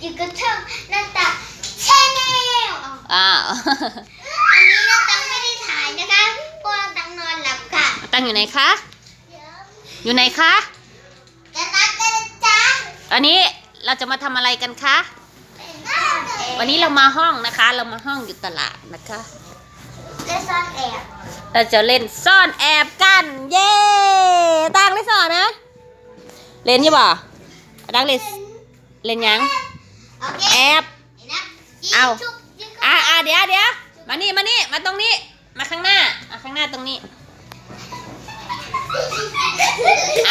อยู่กับช่องหน้าตาชาแนลอ้าวอันนี้หน้าตังไม่ได้ถ่ายนะคะเพราะว่าตังนอนหลับค่ะตั้งอยู่ไหนคะ อยู่ไหนคะจะนัดกันนะจ๊ะวันนี้เราจะมาทำอะไรกันคะ วันนี้เรามาห้องนะคะ เรามาห้องอยู่ตลาดนะคะเล่นซ่อนแอบเราจะเล่นซ่อนแอบกัน เย้ตั้งเล่นซ่อนนะ เล่นยี่บ่ตั้งเล่น เล่นหยังโอเคแอบเห็นนะยิงเอาชุบยิงอะอะเดี๋ยวเดี๋ยวมานี่มานี่มาตรงนี้ มาข้างหน้ามาข้างหน้าตรงนี้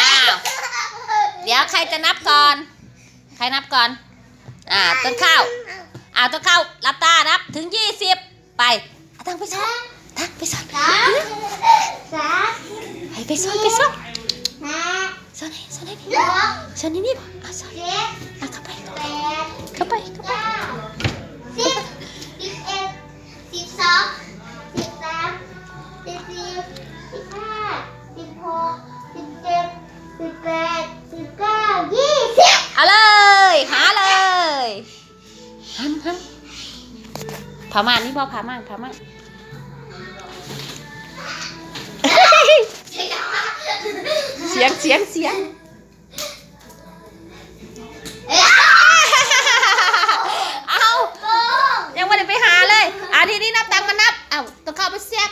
อ้าวเดี๋ยวใครจะนับก่อน ใครนับก่อน อ่าต้นข้าวอ่าต้นข้าวรับตานับถึงยี่สิบไปอะตั้งไปซ่อนตั้งไปซ่อนสามสามไปไปซ่อนไปซ่อนห้าซ่อนไหนซ่อนไหนสนี่องซ่อนนี่นี่ป่ะอะซ่อน เข้าไปเข้าไปเก้าสิบสิบเอ็ดสิบสองสิบสามสิบสี่สิบห้าสิบหกสิบเจ็ดสิบแปดสิบเก้ายี่สิบเอาเลย หาเลยหันหันผาม่านนี่พ่อผาม่านผาม่านเสียงเสียงเสียง อะทีนี้นับตังค์มานับเอาต้องเข้าไปเสียบ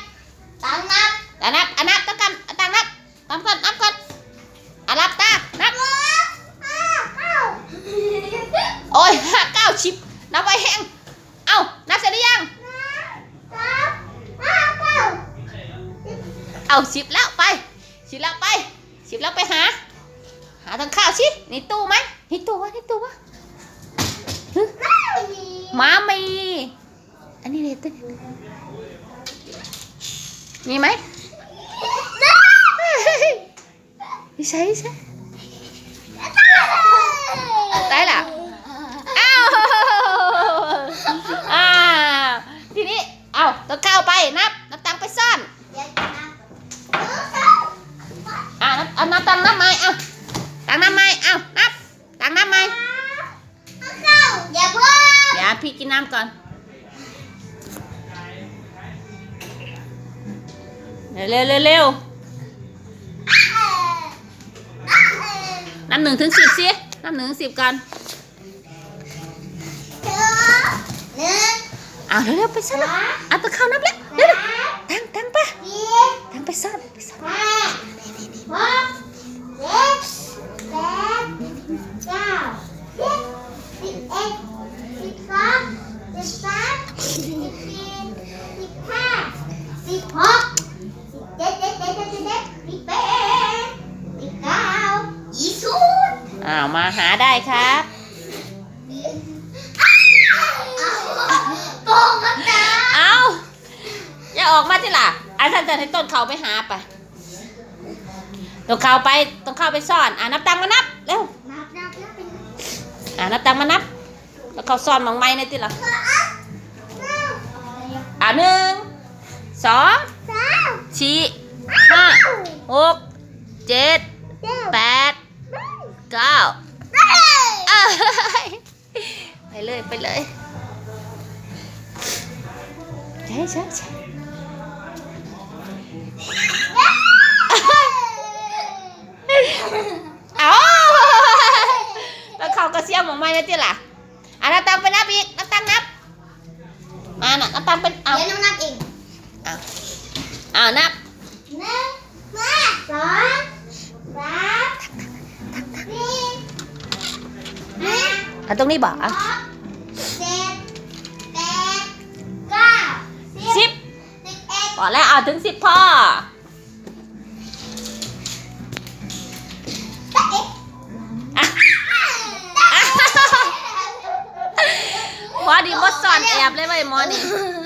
ตังนับอะนับอะนับต้องกันอะตังค์นับนับก่อนนับก่อนอะรับตานับโอ้ยห้าเก้าชิบนับไปแห้งเอานับเสร็จหรือยังเอาสิบแล้วไปสิบแล้วไปสิบแล้วไปหา หาทางข้าวสินี่ตู้ไหมนี่ตู้วะนี่ตู้วะหึหมามี อันนี้เลยตู้มีไหมนี่ใช่ใช่ได้ล่ะอ้าวอ้าวทีนี้เอาต้องเข้าไปนับนับตังค์ไปซ่อนอะนับเอานับตังค์นับไม้เอาตังค์นับไม้เอานับตังค์นับไม้อย่าเพิ่งเดี๋ยวพี่กินน้ำก่อน เร็วเร็วเร็วนับหนึ่งถึงสิบสินับหนึ่งถึงสิบก่อนหนึ่งเอาเร็วเร็วไปซ่อนแล้วเอาตะเข้านับแล้วเร็วตั้งตั้งค์ปะตั้งไปซ่อนไปซ่อนห้าเจ็ดแปดเก้าสิบสิบเอ็ดสิบสองสิบสามสิบสี่สิบห้าสิบหกสิบเจ็ดเจ็ดเจ็ดเจ็ดเจ็ดสิบแปดสิบเก้ายี่สิบ อ้าวมาหาได้ครับโกงกันนะเอาอย่าออกมาทีละอาจารย์จะให้ต้นเขาไปหาไปต้นเขาไปต้นเขาไปซ่อนอ่านับตังค์มานับเร็วนับนับนับเป็นอ่านับตังค์มานับแล้วเขาซ่อนหมองไม้ในทีละอ่าหนึ่งสองสามสี่ห้าหกเจ็ดแปด เก้าเอ้ยไปเลยไปเลยใช่ใช่ใช่เอาแล้วเขาก็เสียหมองไม้ในทีละอ่านับตังค์ไปนับอีกนับตังค์นับมาน่ะนับตังค์เป็นเอาเดี๋ยวน้องนับเองเอาเอานับหนึ่งมาสองสามสี่ห้า เอาตรงนี้บอกหอะกเจ็ดแปดเก้าสิบสิบสิบเอ็ดพอแล้วเอาถึงสิบพ่อสิบเอ็ดอะอะหมอดีบดสอนแอบเลยไว้ยหมอนี่เ